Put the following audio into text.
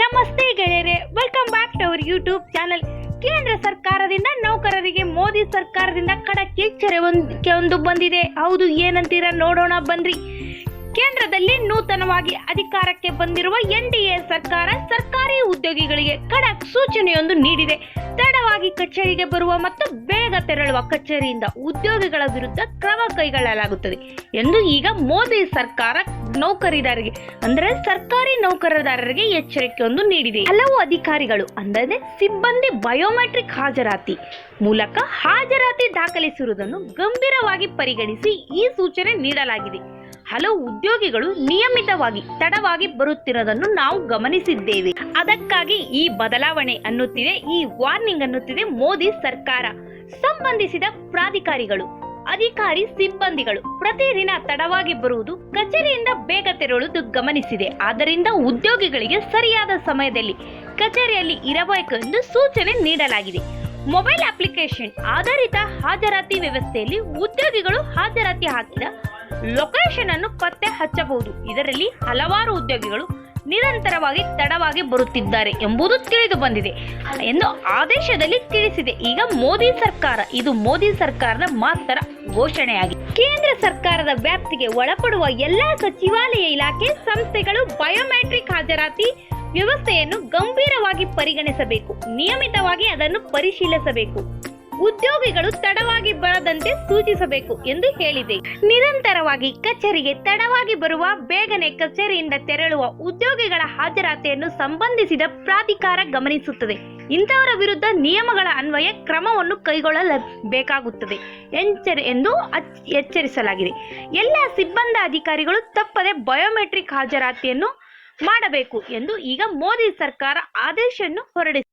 ನಮಸ್ತೆ ಗೆಳೆಯರೆ welcome back to our YouTube channel ಕೇಂದ್ರ ಸರ್ಕಾರದಿಂದ ನೌಕರರಿಗೆ ಮೋದಿ ಸರ್ಕಾರದಿಂದ ಖಡಕ್ ಎಚ್ಚರೆ ಒಂದು ಒಂದು ಬಂದಿದೆ. ಹೌದು, ಏನಂತೀರಾ ನೋಡೋಣ, ಬನ್ರಿ. ಕೇಂದ್ರದಲ್ಲಿ ನೂತನವಾಗಿ ಅಧಿಕಾರಕ್ಕೆ ಬಂದಿರುವ ಎನ್ ಡಿ ಎ ಸರ್ಕಾರ ಸರ್ಕಾರಿ ಉದ್ಯೋಗಿಗಳಿಗೆ ಖಡಕ್ ಸೂಚನೆಯೊಂದು ನೀಡಿದೆ. ತಡವಾಗಿ ಕಚೇರಿಗೆ ಬರುವ ಮತ್ತು ಬೇಗ ತೆರಳುವ ಕಚೇರಿಯಿಂದ ಉದ್ಯೋಗಿಗಳ ವಿರುದ್ಧ ಕ್ರಮ ಕೈಗೊಳ್ಳಲಾಗುತ್ತದೆ ಎಂದು ಈಗ ಮೋದಿ ಸರ್ಕಾರ ನೌಕರಿದಾರರಿಗೆ, ಅಂದರೆ ಸರ್ಕಾರಿ ನೌಕರದಾರರಿಗೆ ಎಚ್ಚರಿಕೆಯೊಂದು ನೀಡಿದೆ. ಹಲವು ಅಧಿಕಾರಿಗಳು, ಅಂದರೆ ಸಿಬ್ಬಂದಿ ಬಯೋಮೆಟ್ರಿಕ್ ಹಾಜರಾತಿ ಮೂಲಕ ಹಾಜರಾತಿ ದಾಖಲಿಸಿರುವುದನ್ನು ಗಂಭೀರವಾಗಿ ಪರಿಗಣಿಸಿ ಈ ಸೂಚನೆ ನೀಡಲಾಗಿದೆ. ಹಲವು ಉದ್ಯೋಗಿಗಳು ನಿಯಮಿತವಾಗಿ ತಡವಾಗಿ ಬರುತ್ತಿರೋದನ್ನು ನಾವು ಗಮನಿಸಿದ್ದೇವೆ. ಅದಕ್ಕಾಗಿ ಈ ಬದಲಾವಣೆ ಅನ್ನುತ್ತಿದೆ, ಈ ವಾರ್ನಿಂಗ್ ಅನ್ನುತ್ತಿದೆ ಮೋದಿ ಸರ್ಕಾರ. ಸಂಬಂಧಿಸಿದ ಪ್ರಾಧಿಕಾರಿಗಳು, ಅಧಿಕಾರಿ ಸಿಬ್ಬಂದಿಗಳು ಪ್ರತಿದಿನ ತಡವಾಗಿ ಬರುವುದು ಕಚೇರಿಯಿಂದ ಬೇಗ ತೆರಳುವುದು ಗಮನಿಸಿದೆ. ಆದ್ದರಿಂದ ಉದ್ಯೋಗಿಗಳಿಗೆ ಸರಿಯಾದ ಸಮಯದಲ್ಲಿ ಕಚೇರಿಯಲ್ಲಿ ಇರಬೇಕು ಎಂದು ಸೂಚನೆ ನೀಡಲಾಗಿದೆ. ಮೊಬೈಲ್ ಅಪ್ಲಿಕೇಶನ್ ಆಧಾರಿತ ಹಾಜರಾತಿ ವ್ಯವಸ್ಥೆಯಲ್ಲಿ ಉದ್ಯೋಗಿಗಳು ಹಾಜರಾತಿ ಹಾಕಿದ ಲೊಕೇಶನ್ ಅನ್ನು ಪತ್ತೆ ಹಚ್ಚಬಹುದು. ಇದರಲ್ಲಿ ಹಲವಾರು ಉದ್ಯೋಗಿಗಳು ನಿರಂತರವಾಗಿ ತಡವಾಗಿ ಬರುತ್ತಿದ್ದಾರೆ ಎಂಬುದು ತಿಳಿದು ಬಂದಿದೆ ಎಂದು ಆದೇಶದಲ್ಲಿ ತಿಳಿಸಿದೆ. ಈಗ ಮೋದಿ ಸರ್ಕಾರ, ಇದು ಮೋದಿ ಸರ್ಕಾರದ ಮಾತ್ರ ಘೋಷಣೆಯಾಗಿದೆ ಕೇಂದ್ರ ಸರ್ಕಾರದ ವ್ಯಾಪ್ತಿಗೆ ಒಳಪಡುವ ಎಲ್ಲಾ ಸಚಿವಾಲಯ ಇಲಾಖೆ ಸಂಸ್ಥೆಗಳು ಬಯೋಮೆಟ್ರಿಕ್ ಹಾಜರಾತಿ ವ್ಯವಸ್ಥೆಯನ್ನು ಗಂಭೀರವಾಗಿ ಪರಿಗಣಿಸಬೇಕು. ನಿಯಮಿತವಾಗಿ ಅದನ್ನು ಪರಿಶೀಲಿಸಬೇಕು. ಉದ್ಯೋಗಿಗಳು ತಡವಾಗಿ ಬರದಂತೆ ಸೂಚಿಸಬೇಕು ಎಂದು ಹೇಳಿದೆ. ನಿರಂತರವಾಗಿ ಕಚೇರಿಗೆ ತಡವಾಗಿ ಬರುವ ಬೇಗನೆ ಕಚೇರಿಯಿಂದ ತೆರಳುವ ಉದ್ಯೋಗಿಗಳ ಹಾಜರಾತಿಯನ್ನು ಸಂಬಂಧಿಸಿದ ಪ್ರಾಧಿಕಾರ ಗಮನಿಸುತ್ತದೆ. ಇಂಥವರ ವಿರುದ್ಧ ನಿಯಮಗಳ ಅನ್ವಯ ಕ್ರಮವನ್ನು ಕೈಗೊಳ್ಳಬೇಕಾಗುತ್ತದೆ ಎಂಚರ್ ಎಂದು ಎಚ್ಚರಿಸಲಾಗಿದೆ. ಎಲ್ಲ ಸಿಬ್ಬಂದಿ ಅಧಿಕಾರಿಗಳು ತಪ್ಪದೆ ಬಯೋಮೆಟ್ರಿಕ್ ಹಾಜರಾತಿಯನ್ನು ಮಾಡಬೇಕು ಎಂದು ಈಗ ಮೋದಿ ಸರ್ಕಾರ ಆದೇಶವನ್ನು ಹೊರಡಿಸಿದೆ